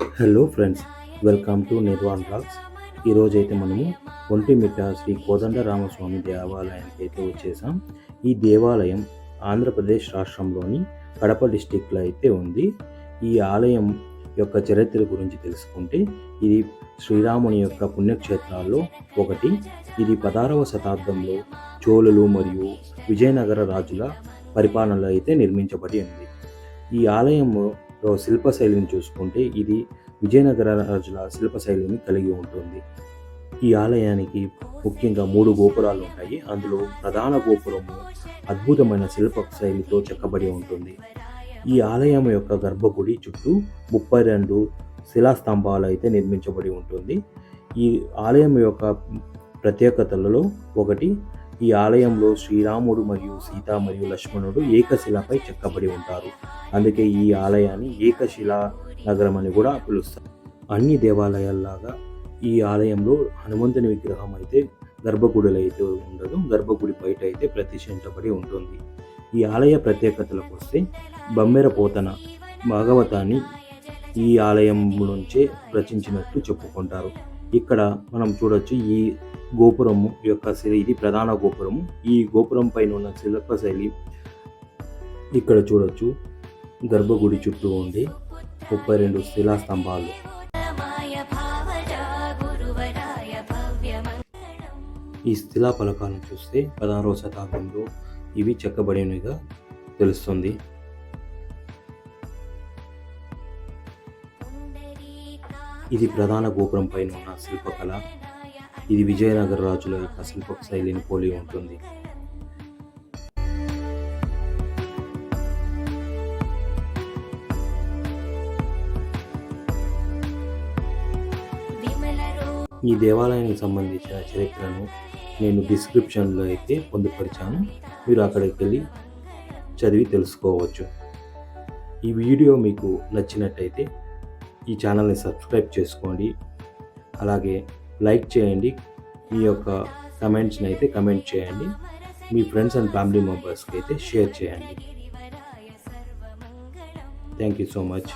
Hello friends welcome to Nirvan blogs ఈరోజు అయితే మనము ఒంటిమిట్ట శ్రీ కోదండరామస్వామి దేవాలయానికి అయితే వచ్చేసాం. ఈ దేవాలయం ఆంధ్రప్రదేశ్ రాష్ట్రంలోని కడప డిస్టిక్లో అయితే ఉంది. ఈ ఆలయం యొక్క చరిత్ర గురించి తెలుసుకుంటే ఇది శ్రీరాముని యొక్క పుణ్యక్షేత్రాల్లో ఒకటి. ఇది పదహారవ శతాబ్దంలో చోళులు మరియు విజయనగర రాజుల పరిపాలనలో అయితే నిర్మించబడి ఉంది. ఈ ఆలయంలో శిల్పశైలిని చూసుకుంటే ఇది విజయనగర రాజుల శిల్పశైలిని కలిగి ఉంటుంది. ఈ ఆలయానికి ముఖ్యంగా మూడు గోపురాలు ఉంటాయి. అందులో ప్రధాన గోపురము అద్భుతమైన శిల్ప శైలితో చెక్కబడి ఉంటుంది. ఈ ఆలయం యొక్క గర్భగుడి చుట్టూ ముప్పై రెండు శిలాస్తంభాలు అయితే నిర్మించబడి ఉంటుంది. ఈ ఆలయం యొక్క ప్రత్యేకతలలో ఒకటి ఈ ఆలయంలో శ్రీరాముడు మరియు సీత మరియు లక్ష్మణుడు ఏకశిలపై చెక్కబడి ఉంటారు. అందుకే ఈ ఆలయాన్ని ఏకశిలా నగరం అని కూడా పిలుస్తారు. అన్ని దేవాలయాల్లాగా ఈ ఆలయంలో హనుమంతుని విగ్రహం అయితే గర్భగుడిలో అయితే ఉండదు. గర్భగుడి బయట అయితే ప్రతిష్ఠించబడి ఉంటుంది. ఈ ఆలయ ప్రత్యేకతలకు వస్తే బమ్మెర పోతన భాగవతాన్ని ఈ ఆలయం నుంచే రచించినట్లు చెప్పుకుంటారు. ఇక్కడ మనం చూడొచ్చు ఈ గోపురము యొక్క శిల ఇది ప్రధాన గోపురము. ఈ గోపురం పైన ఉన్న శిల్పశైలి ఇక్కడ చూడొచ్చు. గర్భగుడి చుట్టూ ఉండి ముప్పై రెండు శిలాస్తంభాలు ఈ శిలా ఫలకాలను చూస్తే పదహారవ శతాబ్దంలో ఇవి చెక్కబడినవిగా తెలుస్తుంది. ఇది ప్రధాన గోపురం పైన ఉన్న శిల్పకళ. ఇది విజయనగర రాజుల యొక్క శిల్ప శైలిని పోలి ఉంటుంది. ఈ దేవాలయానికి సంబంధించిన చరిత్రను నేను డిస్క్రిప్షన్లో అయితే పొందుపరిచాను. మీరు అక్కడికి వెళ్ళి చదివి తెలుసుకోవచ్చు. ఈ వీడియో మీకు నచ్చినట్టయితే ఈ ఛానల్ని సబ్స్క్రైబ్ చేసుకోండి. అలాగే లైక్ చేయండి. మీ యొక్క కమెంట్స్ని అయితే కమెంట్ చేయండి. మీ ఫ్రెండ్స్ అండ్ ఫ్యామిలీ మెంబర్స్కి అయితే షేర్ చేయండి. Thank you so much.